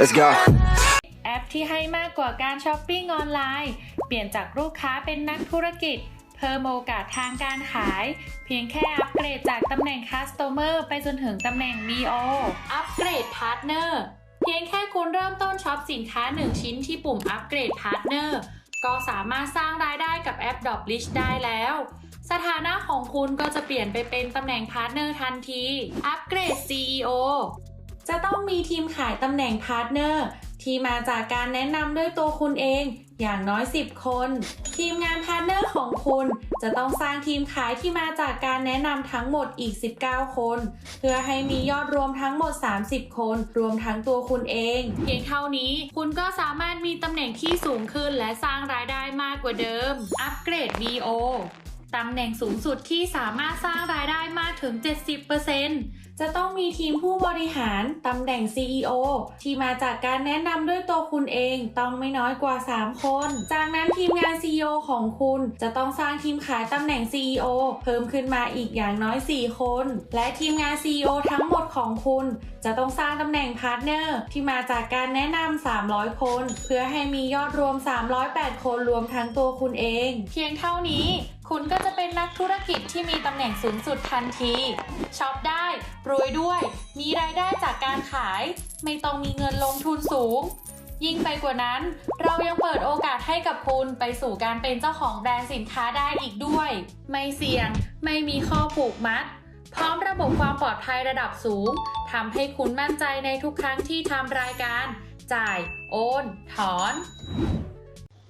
Let's go. แอปที่ให้มากกว่าการช้อปปิ้งออนไลน์ เปลี่ยนจากลูกค้าเป็นนักธุรกิจ เพิ่มโอกาสทางการขาย เพียงแค่อัปเกรดจากตำแหน่ง Customer ไปจนถึงตำแหน่ง BO อัปเกรด Partner เพียงแค่คุณเริ่มต้นช็อปสินค้า 1 ชิ้นที่ปุ่มอัปเกรด Partner ก็สามารถสร้างรายได้กับแอป d o p l i s h ได้แล้ว สถานะของคุณก็จะเปลี่ยนไปเป็นตำแหน่ง Partner ทันที อัปเกรด CEO จะต้องมีทีมขายตำแหน่งพาร์ทเนอร์ที่มาจากการแนะนำด้วยตัวคุณเองอย่างน้อย 10 คน ทีมงานพาร์ทเนอร์ของคุณจะต้องสร้างทีมขายที่มาจากการแนะนำทั้งหมดอีก 19 คน เพื่อให้มียอดรวมทั้งหมด 30 คน รวมทั้งตัวคุณเอง เพียงเท่านี้คุณก็สามารถมีตำแหน่งที่สูงขึ้นและสร้างรายได้มากกว่าเดิม อัปเกรด VO ตำแหน่งสูงสุดที่สามารถสร้างรายได้มากถึง 70%จะต้องมีทีมผู้บริหารตำแหน่ง CEO ที่มาจากการแนะนำด้วยตัวคุณเองต้องไม่น้อยกว่า 3 คน จากนั้นทีมงาน CEO ของคุณจะต้องสร้างทีมขายตำแหน่ง CEO เพิ่มขึ้นมาอีกอย่างน้อย 4 คน และทีมงาน CEO ทั้งหมดของคุณ จะต้องสร้างตำแหน่งพาร์ทเนอร์ที่มาจากการแนะนำ 300 คน เพื่อให้มียอดรวม 308 คนรวมทั้งตัวคุณเอง เพียงเท่านี้ คุณก็จะเป็นนักธุรกิจที่มีตำแหน่งสูงสุดทันทีช็อปได้รวยด้วย มีรายได้จากการขาย ไม่ต้องมีเงินลงทุนสูง ยิ่งไปกว่านั้น เรายังเปิดโอกาสให้กับคุณไปสู่การเป็นเจ้าของแบรนด์สินค้าได้อีกด้วย ไม่เสี่ยง ไม่มีข้อผูกมัด พร้อมระบบความปลอดภัยระดับสูงทำให้คุณมั่นใจในทุกครั้งที่ทำรายการ จ่าย โอน ถอน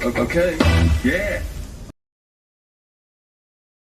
okay. Yeah.